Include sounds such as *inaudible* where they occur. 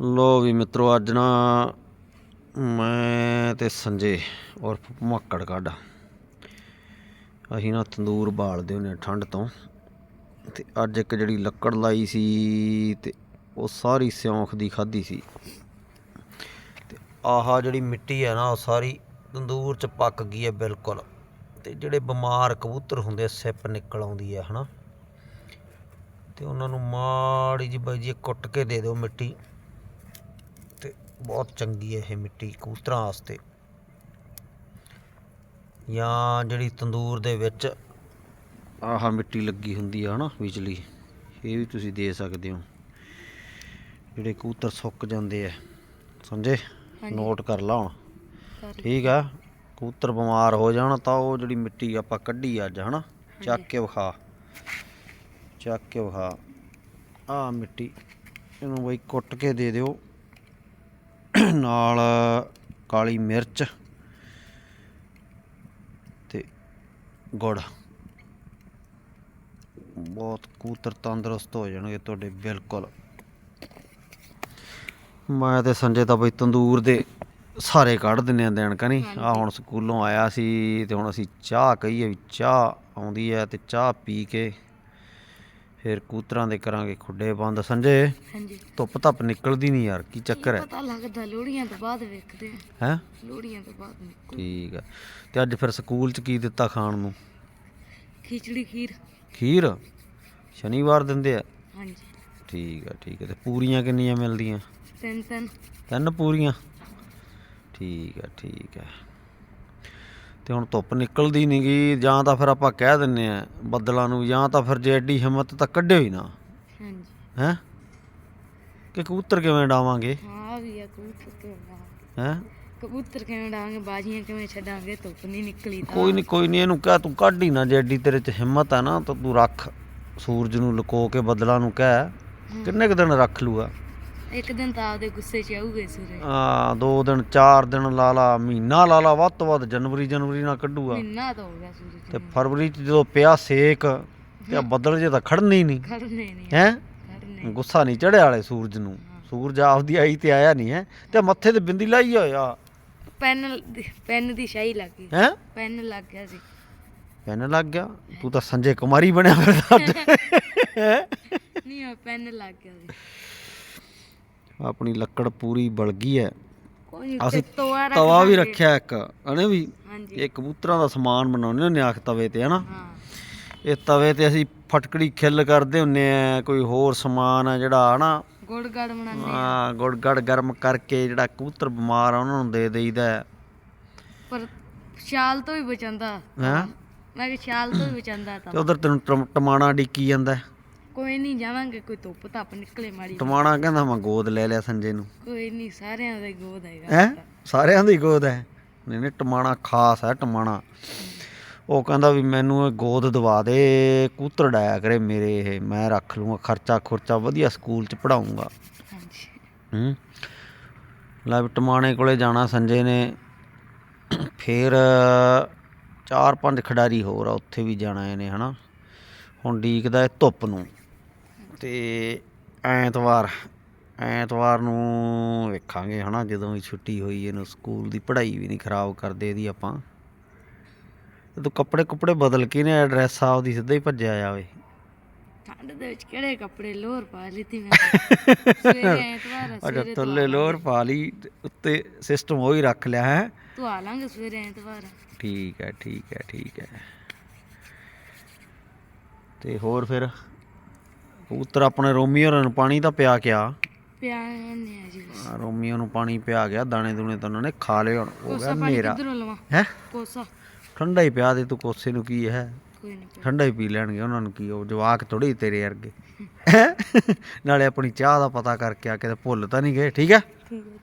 ਲੋ ਵੀ ਮਿੱਤਰੋ ਅੱਜ ਨਾ ਮੈਂ ਤੇ ਸੰਜੇ ਔਰ ਮੱਕੜ ਕੱਢ। ਅਸੀਂ ਨਾ ਤੰਦੂਰ ਬਾਲਦੇ ਹੁੰਦੇ ਹਾਂ ਠੰਡ ਤੋਂ। ਤੇ ਅੱਜ ਇੱਕ ਜਿਹੜੀ ਲੱਕੜ ਲਾਈ ਸੀ ਤੇ ਉਹ ਸਾਰੀ ਸਿਉਂਖ ਦੀ ਖਾਧੀ ਸੀ। ਤੇ ਆਹ ਜਿਹੜੀ ਮਿੱਟੀ ਹੈ ਨਾ ਉਹ ਸਾਰੀ ਤੰਦੂਰ 'ਚ ਪੱਕ ਗਈ ਹੈ ਬਿਲਕੁਲ। ਤੇ ਜਿਹੜੇ ਬਿਮਾਰ ਕਬੂਤਰ ਹੁੰਦੇ ਆ, ਸਿਪ ਨਿਕਲ ਆਉਂਦੀ ਹੈ ਹਨਾ। ਤੇ ਉਹਨਾਂ ਨੂੰ ਮਾੜੀ ਜਿਹੀ ਬਾਈ ਜੀ ਕੁੱਟ ਕੇ ਦੇ ਦਿਓ ਮਿੱਟੀ। ਬਹੁਤ ਚੰਗੀ ਹੈ ਇਹ ਮਿੱਟੀ ਕਬੂਤਰਾਂ ਵਾਸਤੇ। ਜਾਂ ਜਿਹੜੀ ਤੰਦੂਰ ਦੇ ਵਿੱਚ ਆਹ ਮਿੱਟੀ ਲੱਗੀ ਹੁੰਦੀ ਆ ਹਨਾ ਵਿਚਲੀ ਇਹ ਵੀ ਤੁਸੀਂ ਦੇ ਸਕਦੇ ਹੋ। ਜਿਹੜੇ ਕਬੂਤਰ ਸੁੱਕ ਜਾਂਦੇ ਆ ਸਮਝੇ? ਨੋਟ ਕਰ ਲਾ ਹੁਣ। ਠੀਕ ਆ ਕਬੂਤਰ ਬਿਮਾਰ ਹੋ ਜਾਣ ਤਾਂ ਉਹ ਜਿਹੜੀ ਮਿੱਟੀ ਆਪਾਂ ਕੱਢੀ ਅੱਜ ਹਨਾ? ਚੱਕ ਕੇ ਵਿਖਾ। ਚੱਕ ਕੇ ਵਿਖਾ। ਆ ਮਿੱਟੀ ਇਹਨੂੰ ਬਈ ਕੁੱਟ ਕੇ ਦੇ ਦਿਓ। ਨਾਲ ਕਾਲੀ ਮਿਰਚ ਤੇ ਗੁੜ। ਬਹੁਤ ਕਬੂਤਰ ਤੰਦਰੁਸਤ ਹੋ ਜਾਣਗੇ ਤੁਹਾਡੇ ਬਿਲਕੁਲ। ਮੈਂ ਤੇ ਸੰਜੇ ਤਾਂ ਬਈ ਤੰਦੂਰ ਦੇ ਸਾਰੇ ਕੱਢ ਦਿੰਨੇ ਆ ਦੇਣ ਕਨੀ ਆ ਹੁਣ ਸਕੂਲੋਂ ਆਇਆ ਸੀ ਤੇ ਹੁਣ ਅਸੀਂ ਚਾਹ ਕਹੀਏ ਵੀ ਚਾਹ ਆਉਂਦੀ ਹੈ ਤੇ ਚਾਹ ਪੀ ਕੇ ਫਿਰ ਕਬੂਤਰਾਂ ਦੇ ਕਰਾਂਗੇ ਖੁੱਡੇ ਬੰਦ। ਸੰਜੇ ਹਾਂਜੀ। ਧੁੱਪ ਧੱਪ ਨਿਕਲਦੀ ਨਹੀਂ ਯਾਰ ਕੀ ਚੱਕਰ ਹੈ? ਪਤਾ ਲੱਗਦਾ ਲੋੜੀਆਂ ਤੋਂ ਬਾਅਦ ਵੇਖਦੇ ਆ। ਹੈ? ਲੋੜੀਆਂ ਤੋਂ ਬਾਅਦ ਨਿਕਲ ਠੀਕ ਹੈ ਤੇ ਅੱਜ ਫਿਰ ਸਕੂਲ ਚ ਕੀ ਦਿੱਤਾ ਖਾਣ ਨੂੰ? ਖਿਚੜੀ ਖੀਰ। ਖੀਰ? ਸ਼ਨੀਵਾਰ ਦਿੰਦੇ ਆ? ਹਾਂਜੀ। ਠੀਕ ਹੈ ਠੀਕ ਹੈ ਤੇ ਪੂਰੀਆਂ ਕਿੰਨੀਆਂ ਮਿਲਦੀਆਂ? ਤਿੰਨ ਤਿੰਨ। ਤਿੰਨ ਪੂਰੀਆਂ? ਠੀਕ ਹੈ ਠੀਕ ਹੈ ਤੇ ਹੁਣ ਧੁੱਪ ਨਿਕਲਦੀ ਨਹੀਂ ਗਈ ਜਾਂ ਤਾਂ ਫਿਰ ਆਪਾਂ ਕਹਿ ਦਿੰਨੇ ਆ ਬੱਦਲਾਂ ਨੂੰ ਜਾਂ ਤਾਂ ਫਿਰ ਜੇ ਐਡੀ ਹਿੰਮਤ ਤਾਂ ਕੱਢਿਓ ਹੀ ਨਾ। ਹਾਂਜੀ। ਹੈ? ਕਿ ਕਬੂਤਰ ਕਿਵੇਂ ਡਾਵਾਂਗੇ? ਹਾਂ ਆ ਵੀ ਆ ਕਬੂਤਰ ਕਿਵੇਂ ਹੈ? ਕਬੂਤਰ ਕਿਵੇਂ ਡਾਂਗੇ ਬਾਜੀਆਂ ਕਿਵੇਂ ਛੱਡਾਂਗੇ ਧੁੱਪ ਨਹੀਂ ਨਿਕਲੀ ਤਾਂ। ਕੋਈ ਨਹੀਂ ਕੋਈ ਨਹੀਂ ਇਹਨੂੰ ਕਹਿ ਤੂੰ ਕੱਢ ਹੀ ਨਾ ਜੇ ਐਡੀ ਤੇਰੇ 'ਚ ਹਿੰਮਤ ਹੈ ਨਾ ਤਾਂ ਤੂੰ ਰੱਖ। ਸੂਰਜ ਨੂੰ ਲੁਕੋ ਕੇ ਬੱਦਲਾਂ ਨੂੰ ਕਹਿ। ਕਿੰਨੇ ਕੁ ਦਿਨ ਰੱਖ ਲੂਗਾ? ਇੱਕ ਦਿਨ ਤਾਂ ਆਪਦੇ ਗੁੱਸੇ 'ਚ ਆਊਗੇ ਸੂਰਜ ਆ ਦੋ ਦਿਨ ਚਾਰ ਦਿਨ ਲਾ ਲਾ ਮਹੀਨਾ ਲਾ ਲਾ ਵੱਧ ਤੋਂ ਵੱਧ ਜਨਵਰੀ ਜਨਵਰੀ ਨਾਲ ਕੱਢੂਗਾ। ਮਹੀਨਾ ਤਾਂ ਹੋ ਗਿਆ ਸੂਰਜ ਤੇ ਫਰਵਰੀ 'ਚ ਜਦੋਂ ਪਿਆ ਸੇਕ ਤੇ ਆਹ ਬੱਦਲ ਜੇ ਤਾਂ ਖੜਨੇ ਹੀ ਨਹੀਂ। ਖੜਨੇ ਨਹੀਂ। ਹੈ? ਖੜਨੇ ਗੁੱਸਾ ਨਹੀਂ ਚੜਿਆ ਵਾਲੇ ਸੂਰਜ ਨੂੰ। ਸੂਰਜ ਆਪਦੀ ਆਈ ਤੇ ਆਇਆ ਨਹੀਂ ਹੈ? ਤੇ ਮੱਥੇ ਤੇ ਬਿੰਦੀ ਲਾਈ ਹੋਇਆ। ਪੈਨ ਪੈਨ ਦੀ ਸ਼ਾਈ ਲੱਗ ਗਈ। ਹੈ? ਪੈਨ ਲੱਗ ਗਿਆ ਸੀ। ਪੈਨ ਲੱਗ ਗਿਆ? ਤੂੰ ਤਾਂ ਸੰਜੇ ਕੁਮਾਰੀ ਬਣਿਆ ਫਿਰਦਾ ਅੱਜ। ਨਹੀਂ ਉਹ ਪੈਨ ਲੱਗ ਗਿਆ ਸੀ। ਆਪਣੀ ਲੱਕੜ ਪੂਰੀ ਬਲ ਗਈ ਹੈ। ਕੋਈ ਅਸੀਂ ਤੋਆ ਤਵਾ ਵੀ। ਰੱਖਿਆ ਇੱਕ ਹਨੇ ਵੀ? ਇਹ ਕਬੂਤਰਾਂ ਦਾ ਸਮਾਨ ਬਣਾਉਂਦੇ ਹੁੰਦੇ ਆਖ ਤਵੇ ਤੇ ਹਨਾ? ਹਾਂ। ਇਹ ਤਵੇ ਤੇ ਅਸੀਂ ਫਟਕੜੀ ਖਿੱਲ ਕਰਦੇ ਹੁੰਨੇ ਆ ਕੋਈ ਹੋਰ ਸਮਾਨ ਆ ਜਿਹੜਾ ਹਨਾ? ਗੁੜ ਗੜ ਬਣਾਉਂਦੇ ਆ। ਆ ਗੁੜ ਗੜ ਗਰਮ ਕਰਕੇ ਜਿਹੜਾ ਕਬੂਤਰ ਬਿਮਾਰ ਆ ਉਹਨਾਂ ਨੂੰ ਦੇ ਦੇਈਦਾ ਹੈ। ਪਰ ਛਾਲ ਤੋਂ ਹੀ ਬਚਾਉਂਦਾ। ਹੈਂ? ਮੈਂ ਕਿ ਛਾਲ ਤੋਂ ਹੀ ਬਚਾਉਂਦਾ ਤਾਂ। ਤੇ ਉਧਰ ਤੈਨੂੰ ਟਮ- ਟਮਾਣਾ ਡਿੱਕੀ ਜਾਂਦਾ ਹੈ। ਕੋਈ ਨਹੀਂ ਜਾਵਾਂਗੇ ਕੋਈ ਧੁੱਪ ਧੱਪ ਨਿਕਲੇ ਮਾੜੀ ਟਮਾਣਾ ਕਹਿੰਦਾ ਮੈਂ ਗੋਦ ਲੈ ਲਿਆ ਸੰਜੇ ਨੂੰ। ਕੋਈ ਨਹੀਂ ਸਾਰਿਆਂ ਦਾ ਹੀ ਗੋਦ ਹੈਗਾ ਹੈ? ਸਾਰਿਆਂ ਦੀ ਗੋਦ ਹੈ। ਨਹੀਂ ਨਹੀਂ ਟਮਾਣਾ ਖਾਸ ਹੈ ਟਮਾਣਾ ਉਹ ਕਹਿੰਦਾ ਵੀ ਮੈਨੂੰ ਇਹ ਗੋਦ ਦਵਾ ਦੇ ਕਬੂਤਰ ਡਾਇਆ ਕਰੇ ਮੇਰੇ ਇਹ ਮੈਂ ਰੱਖ ਲੂੰਗਾ ਖਰਚਾ ਖੁਰਚਾ ਵਧੀਆ ਸਕੂਲ ਚ ਪੜਾਉਂਗਾ ਹਾਂਜੀ। ਹੂੰ? ਲੈ ਵੀ ਟਮਾਣੇ ਕੋਲੇ ਜਾਣਾ ਸੰਜੇ ਨੇ ਫਿਰ ਚਾਰ ਪੰਜ ਖਿਡਾਰੀ ਹੋਰ ਆ ਉੱਥੇ ਵੀ ਜਾਣਾ ਇਹਨੇ ਹਨਾ? ਹੁਣ ਡੀਕਦਾ ਹੈ ਧੁੱਪ ਨੂੰ। ਤੇ ਐਤਵਾਰ ਐਤਵਾਰ ਨੂੰ ਵੇਖਾਂਗੇ ਹਨਾ ਜਦੋਂ ਵੀ ਛੁੱਟੀ ਹੋਈ ਇਹਨੂੰ ਸਕੂਲ ਦੀ ਪੜ੍ਹਾਈ ਵੀ ਨਹੀਂ ਖਰਾਬ ਕਰਦੇ ਇਹਦੀ ਆਪਾਂ। ਤੇ ਤੂੰ ਕੱਪੜੇ ਕੁਪੜੇ ਬਦਲ ਕੇ ਨੇ ਐਡਰੈਸ ਆਪਦੀ ਸਿੱਧਾ ਹੀ ਭੱਜਿਆ ਜਾਵੇ। ਠੰਡ ਦੇ ਵਿੱਚ ਕਿਹੜੇ ਕੱਪੜੇ ਲੋਰ ਪਾ ਲਈਤੀ ਮੈਂ? ਤਾਂ। *laughs* ਸਵੇਰੇ ਐਤਵਾਰ ਆ, ਅੱਛਾ ਥੱਲੇ ਪਾ ਲਈ ਤੇ ਉੱਤੇ ਸਿਸਟਮ ਉਹੀ ਰੱਖ ਲਿਆ ਹੈ। ਧਵਾ ਲਾਂਗੇ ਸਵੇਰੇ ਐਤਵਾਰ। ਠੀਕ ਹੈ ਠੀਕ ਹੈ ਠੀਕ ਹੈ। ਤੇ ਹੋਰ ਫਿਰ? ਕਬੂਤਰ ਆਪਣੇ ਰੋਮੀਓ ਨੂੰ ਪਾਣੀ ਤਾਂ ਪਿਆ ਗਿਆ ਪਿਆ ਨੇ ਆ ਜੀ ਬਸ। ਆ, ਰੋਮੀਓ ਨੂੰ ਪਾਣੀ ਪਿਆ ਗਿਆ ਦਾਣੇ ਦੂਣੇ ਤਾਂ ਉਹਨਾਂ ਨੇ ਖਾ ਲਏ ਹੁਣ ਹੋ ਗਿਆ ਕੋਸਾ ਪਾਣੀ ਹਨੇਰਾ। ਕਿੱਧਰੋਂ ਲਵਾਂ? ਹੈ? ਕੋਸਾ। ਠੰਡਾ ਹੀ ਪਿਆ ਦੇ ਤੂੰ ਕੋਸੇ ਨੂੰ ਕੀ ਹੈ? ਕੋਈ ਨਹੀਂ ਠੰਡਾ ਹੀ ਪੀ ਲੈਣਗੇ ਉਹਨਾਂ ਨੂੰ ਕੀ ਉਹ ਜਵਾਕ ਥੋੜੀ ਤੇਰੇ ਵਰਗੇ। ਹੈਂ? ਨਾਲੇ ਆਪਣੀ ਚਾਹ ਦਾ ਪਤਾ ਕਰਕੇ ਆ ਕੇ ਭੁੱਲ ਤਾਂ ਨਹੀਂ ਗਏ ਠੀਕ ਹੈ? ਠੀਕ ਹੈ।